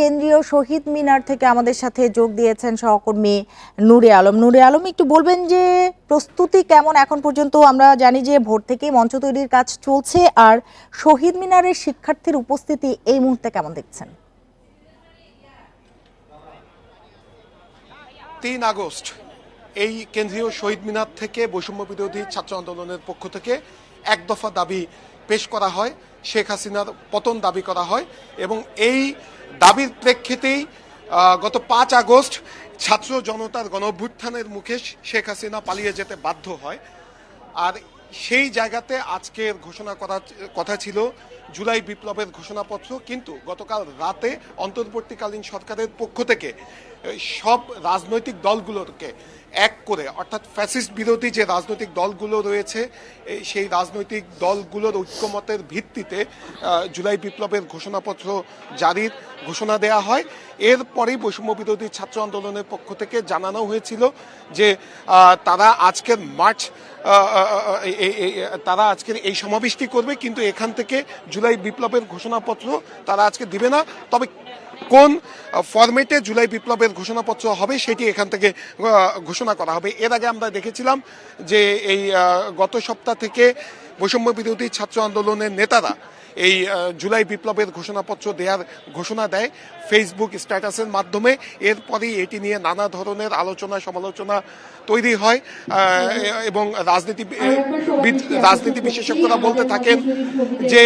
কেন্দ্রীয় শহীদ মিনার থেকে আমাদের সাথে যোগ দিয়েছেন সহকর্মী নূরে আলম। নূরে আলম, একটু বলবেন যে প্রস্তুতি কেমন এখন পর্যন্ত? আমরা জানি যে ভোর থেকেই মঞ্চ তৈরির কাজ চলছে, আর শহীদ মিনারের শিক্ষার্থীর উপস্থিতি এই মুহূর্তে কেমন দেখছেন? তিন আগস্ট, এই কেন্দ্রীয় শহীদ মিনার থেকে বৈষম্য বিরোধী ছাত্র আন্দোলনের পক্ষ থেকে এক দফা দাবি পেশ করা হয়। শেখ হাসিনার পতন দাবি করা হয় এবং এই দাবির প্রেক্ষিতেই গত পাঁচ আগস্ট ছাত্র জনতার গণভ্যুত্থানের মুখে শেখ হাসিনা পালিয়ে যেতে বাধ্য হয়। আর সেই জায়গাতে আজকের ঘোষণা করা, কথা ছিল জুলাই বিপ্লবের ঘোষণাপত্র। কিন্তু গতকাল রাতে অন্তর্বর্তীকালীন সরকারের পক্ষ থেকে সব রাজনৈতিক দলগুলোকে এক করে, অর্থাৎ ফ্যাসিস্ট বিরোধী যে রাজনৈতিক দলগুলো রয়েছে সেই রাজনৈতিক দলগুলোর ঐক্যমতের ভিত্তিতে জুলাই বিপ্লবের ঘোষণাপত্র জারির ঘোষণা দেয়া হয়। এরপরেই বৈষম্য বিরোধী ছাত্র আন্দোলনের পক্ষ থেকে জানানো হয়েছিল যে তারা আজকের মার্চ তারা আজকের এই সমাবেশটি করবে, কিন্তু এখান থেকে জুলাই বিপ্লবের ঘোষণাপত্র তারা আজকে দিবে না। তবে কোন ফরম্যাটে জুলাই বিপ্লবের ঘোষণাপত্র হবে সেটি এখান থেকে ঘোষণা করা হবে। এর আগে আমরা দেখেছিলাম যে এই গত সপ্তাহ থেকে বৈষম্য বিরোধী ছাত্র আন্দোলনের নেতারা এই জুলাই বিপ্লবের ঘোষণাপত্র দেওয়ার ঘোষণা দেয় ফেসবুক স্ট্যাটাসের মাধ্যমে। এরপরেই এটি নিয়ে নানা ধরনের আলোচনা, সমালোচনা তৈরি হয় এবং রাজনীতি রাজনীতি বিশেষজ্ঞরা বলতে থাকেন যে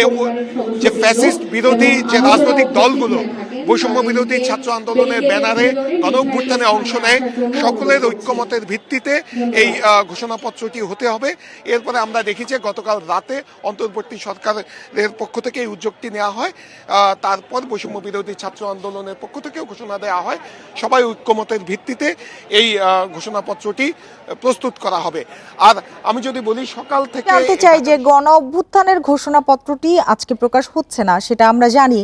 যে ফ্যাসিস্ট বিরোধী যে রাজনৈতিক দলগুলো বৈষম্য বিরোধী ছাত্র আন্দোলনের ব্যানারে গণঅভ্যুত্থানে অংশ নেয়। সকলের ঐক্যমতের ভিত্তিতে এই ঘোষণাপত্রটি হতে হবে। এরপরে আমরা দেখি যে গতকাল রাতে অন্তর্বর্তী সরকারের পক্ষ থেকে এই উদ্যোগটি নেওয়া হয়। তারপর বৈষম্য বিরোধী ছাত্র আন্দোলনের পক্ষ থেকেও ঘোষণা দেওয়া হয়। সবাই ঐক্যমতের ভিত্তিতে এই ঘোষণাপত্রটি প্রস্তুত করা হবে। আর আমি যদি বলি, সকাল থেকে জানতে চাই যে গণ অভ্যুত্থানের ঘোষণাপত্রটি আজকে প্রকাশ হচ্ছে না, সেটা আমরা জানি।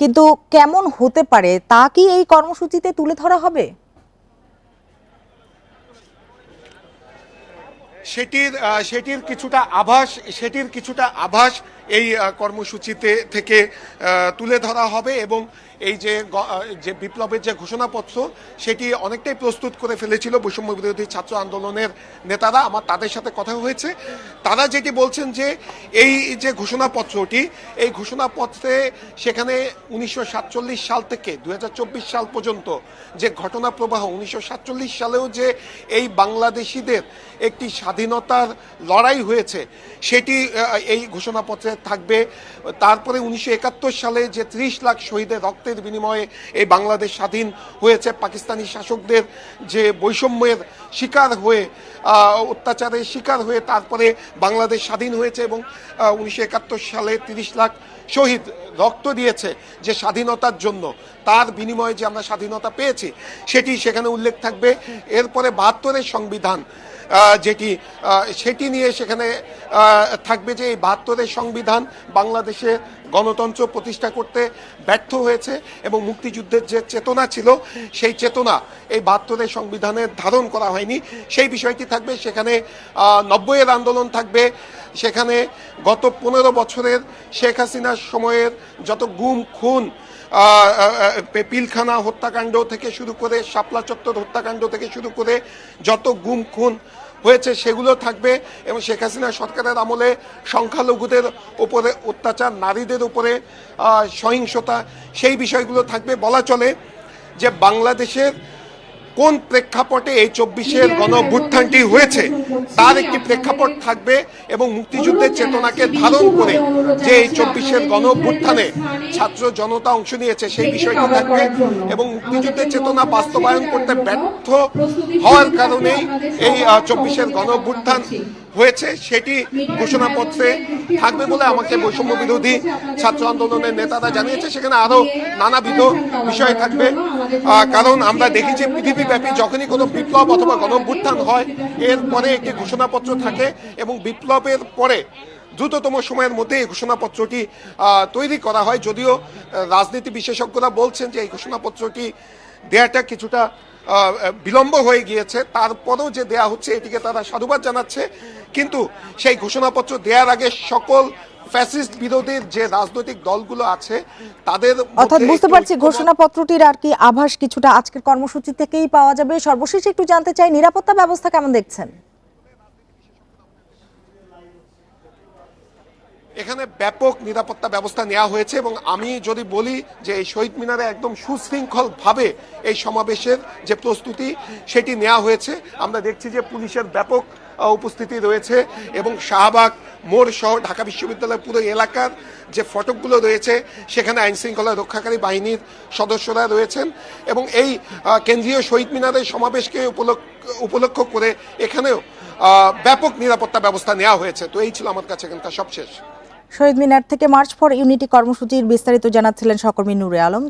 কিন্তু কেমন হতে পারে, তা কি এই কর্মসূচিতে তুলে ধরা হবে? সেটির সেটির কিছুটা আভাস, সেটির কিছুটা আভাস এই কর্মসূচিতে থেকে তুলে ধরা হবে এবং এই যে বিপ্লবের যে ঘোষণাপত্র, সেটি অনেকটাই প্রস্তুত করে ফেলেছিল বৈষম্য বিরোধী ছাত্র আন্দোলনের নেতারা। আমার তাদের সাথে কথা হয়েছে। তারা যেটি বলছেন যে, এই যে ঘোষণাপত্রটি, এই ঘোষণাপত্রে সেখানে উনিশশো সাতচল্লিশ সাল থেকে দু হাজার চব্বিশ সাল পর্যন্ত যে ঘটনা প্রবাহ, উনিশশো সাতচল্লিশ সালেও যে এই বাংলাদেশিদের একটি স্বাধীনতার লড়াই হয়েছে, সেটি এই ঘোষণাপত্রে থাকবে। তারপরে উনিশশো একাত্তর সালে যে ত্রিশ লাখ শহীদের রক্তের বিনিময়ে এই বাংলাদেশ স্বাধীন হয়েছে। পাকিস্তানি শাসকদের যে বৈষম্যের শিকার হয়ে অত্যাচারের শিকার হয়ে তারপরে বাংলাদেশ স্বাধীন হয়েছে এবং উনিশশো একাত্তর সালে তিরিশ লাখ শহীদ রক্ত দিয়েছে যে স্বাধীনতার জন্য। তার বিনিময়ে যে আমরা স্বাধীনতা পেয়েছি, সেটি সেখানে উল্লেখ থাকবে। এরপরে বাহাত্তরের সংবিধান যেটি সেটি নিয়ে সেখানে থাকবে যে এই বাহাত্তরের সংবিধান বাংলাদেশে গণতন্ত্র প্রতিষ্ঠা করতে ব্যর্থ হয়েছে। এবং মুক্তিযুদ্ধের যে চেতনা ছিল, সেই চেতনা এই বাহাত্তরের সংবিধানে ধারণ করা হয়নি। সেই বিষয়টি থাকবে সেখানে নব্বইয়ের আন্দোলন থাকবে। সেখানে গত পনেরো বছরের শেখ হাসিনার সময়ের যত গুম, খুন পিলখানা হত্যাকাণ্ড থেকে শুরু করে, শাপলা চত্বর হত্যাকাণ্ড থেকে শুরু করে যত গুম, খুন হয়েছে, সেগুলো থাকবে এবং শেখ হাসিনা সরকারের আমলে সংখ্যালঘুদের উপরে অত্যাচার, নারীদের উপরে সহিংসতা, সেই বিষয়গুলো থাকবে। বলা চলে যে বাংলাদেশের কোন প্রেক্ষাপটে এই চব্বিশের গণ অভ্যুত্থানটি হয়েছে তার একটি প্রেক্ষাপট থাকবে এবং মুক্তিযুদ্ধের চেতনাকে ধারণ করে যে এই চব্বিশের গণ অভ্যুত্থানে ছাত্র জনতা অংশ নিয়েছে সেই বিষয়টি থাকবে এবং মুক্তিযুদ্ধের চেতনা বাস্তবায়ন করতে ব্যর্থ হওয়ার কারণেই এই চব্বিশের গণ অভ্যুত্থান হয়েছে, সেটি ঘোষণাপত্রে থাকবে বলে আমাকে বৈষম্য বিরোধী ছাত্র আন্দোলনের নেতারা জানিয়েছে। সেখানে আরও নানাবিধ বিষয় থাকবে। কারণ আমরা দেখেছি পৃথিবীব্যাপী যখনই কোনো বিপ্লব অথবা গণঅভ্যুত্থান হয় এরপরে একটি ঘোষণাপত্র থাকে এবং বিপ্লবের পরে দ্রুততম সময়ের মধ্যে এই ঘোষণাপত্রটি তৈরি করা হয়। যদিও রাজনীতি বিশেষজ্ঞরা বলছেন যে এই ঘোষণাপত্রটি দেয়াটা কিছুটা বিলম্ব হয়ে গিয়েছে। তারপরেও যে দেয়া হচ্ছে, এটিকে তারা সাধুবাদ জানাচ্ছে। কিন্তু সেই ঘোষণাপত্র দেওয়ার আগে সকল ফ্যাসিস্ট বিরোধী যে রাজনৈতিক দলগুলো আছে তাদের অর্থাৎ বুঝতে পারছি ঘোষণাপত্রটির আর কি আভাস কিছুটা আজকের কর্মসূচি থেকেই পাওয়া যাবে। সর্বশেষ একটু জানতে চাই নিরাপত্তা ব্যবস্থা কেমন দেখছেন? এখানে ব্যাপক নিরাপত্তা ব্যবস্থা নেওয়া হয়েছে এবং আমি যদি বলি যে এই শহীদ মিনারে একদম সুশৃঙ্খল ভাবে এই সমাবেশের যে প্রস্তুতি সেটি নেওয়া হয়েছে। আমরা দেখছি যে পুলিশের ব্যাপক উপস্থিতি রয়েছে এবং শাহবাগ মোড় সহ ঢাকা বিশ্ববিদ্যালয়ের পুরো এলাকার যে ফটকগুলো রয়েছে, সেখানে আইন শৃঙ্খলা রক্ষাকারী বাহিনীর সদস্যরা রয়েছেন এবং এই কেন্দ্রীয় শহীদ মিনারের সমাবেশকে উপলক্ষ করে এখানেও ব্যাপক নিরাপত্তা ব্যবস্থা নেওয়া হয়েছে। তো এই ছিল আমার কাছে এখানকার সবশেষ। শহীদ মিনার থেকে মার্চ ফর ইউনিটি কর্মসূচির বিস্তারিত জানাচ্ছিলেন সহকর্মী নূরে আলম।